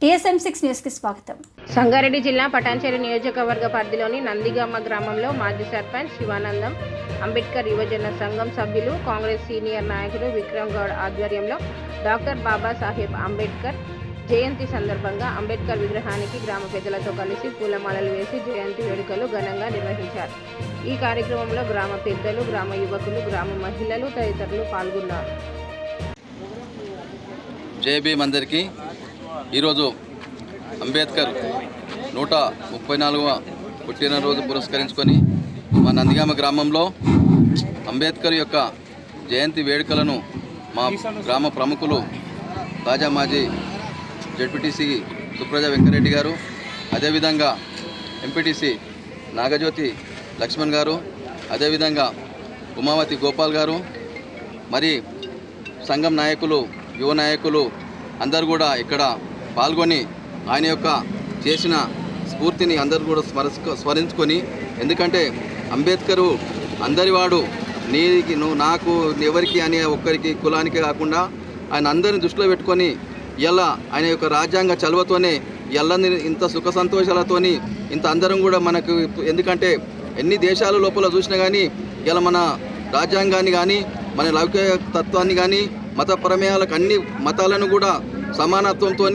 TSM six న్యూస్కి స్వాగతం. సంగారెడ్డి జిల్లా పటాన్చేరు నియోజకవర్గ పరిధిలోని నందిగామ గ్రామంలో మాజీ సర్పంచ్ శివానందం అంబేద్కర్ యువజన సంఘం సభ్యులు కాంగ్రెస్ సీనియర్ నాయకుడు విక్రమ్ గౌడ్ ఆధ్వర్యంలో డాక్టర్ బాబాసాహెబ్ అంబేద్కర్ జయంతి సందర్భంగా అంబేద్కర్ విగ్రహానికి గ్రామ పెద్దలతో కలిసి పూలమాలలు వేసి జయంతి వేడుకలు ఘనంగా నిర్వహించారు. ఈ కార్యక్రమంలో గ్రామ పెద్దలు గ్రామ యువకులు గ్రామ మహిళలు తదితరులు పాల్గొన్నారు. జై భీమ్ అందరికీ. ఈరోజు అంబేద్కర్ నూట ముప్పై నాలుగవ పుట్టినరోజు పురస్కరించుకొని మా నందిగామ గ్రామంలో అంబేద్కర్ యొక్క జయంతి వేడుకలను మా గ్రామ ప్రముఖులు తాజా మాజీ జడ్పీటీసీ సుప్రజ వెంకరెడ్డి గారు అదేవిధంగా ఎంపీటీసీ నాగజ్యోతి లక్ష్మణ్ గారు అదేవిధంగా ఉమావతి గోపాల్ గారు మరి సంఘం నాయకులు యువ నాయకులు అందరు కూడా ఇక్కడ పాల్గొని ఆయన యొక్క చేసిన స్ఫూర్తిని అందరూ కూడా స్మరించుకో స్మరించుకొని ఎందుకంటే అంబేద్కరు అందరివాడు నీకి నువ్వు నాకు ఎవరికి అనే ఒక్కరికి కులానికి కాకుండా ఆయన అందరిని దృష్టిలో పెట్టుకొని ఇలా ఆయన యొక్క రాజ్యాంగ చలువతోనే ఎల్లని ఇంత సుఖ సంతోషాలతోని ఇంత అందరం కూడా మనకు ఎందుకంటే ఎన్ని దేశాల లోపల చూసినా కానీ ఇలా మన రాజ్యాంగాన్ని కానీ మన లౌకిక తత్వాన్ని కానీ మత ప్రమేయాలకు అన్ని మతాలను కూడా సమానత్వంతో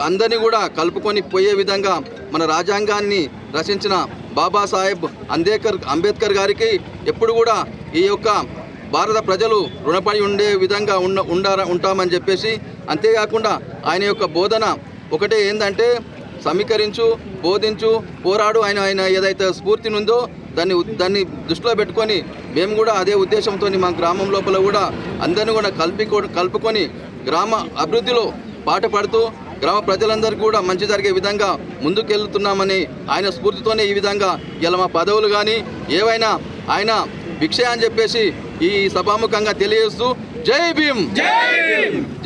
అందరినీ కూడా కలుపుకొని పోయే విధంగా మన రాజ్యాంగాన్ని రచించిన బాబాసాహెబ్ అంబేద్కర్ అంబేద్కర్ గారికి ఎప్పుడు కూడా ఈ యొక్క భారత ప్రజలు రుణపడి ఉండే విధంగా ఉండ ఉండారా ఉంటామని చెప్పేసి అంతేకాకుండా ఆయన యొక్క బోధన ఒకటే ఏంటంటే సమీకరించు బోధించు పోరాడు ఆయన ఆయన ఏదైతే స్ఫూర్తి ఉందో దాన్ని దాన్ని దృష్టిలో పెట్టుకొని మేము కూడా అదే ఉద్దేశంతో మా గ్రామం లోపల కూడా అందరిని కూడా కలిపి కలుపుకొని గ్రామ అభివృద్ధిలో పాట పడుతూ గ్రామ ప్రజలందరికీ కూడా మంచి జరిగే విధంగా ముందుకెళ్తున్నామని ఆయన స్ఫూర్తితోనే ఈ విధంగా ఇలా మా పదవులు కానీ ఏవైనా ఆయన భిక్ష అని చెప్పేసి ఈ సభాముఖంగా తెలియజేస్తూ జై భీమ్!